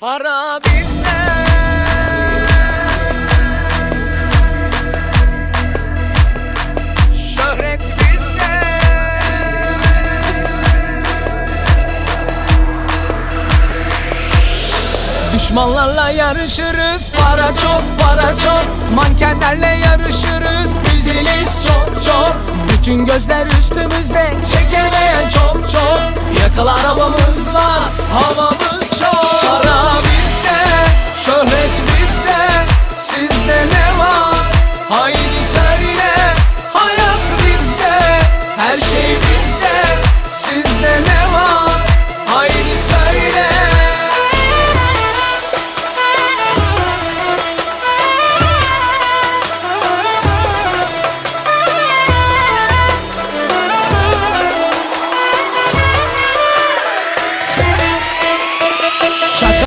Para bizde. Şöhret bizde. Düşmanlarla yarışırız. Para çok para çok. Mankenlerle yarışırız. Diziliz çok çok. Bütün gözler üstümüzde. Çekemeyen Haydi söyle hayat bizde Her şey bizde. Sizde ne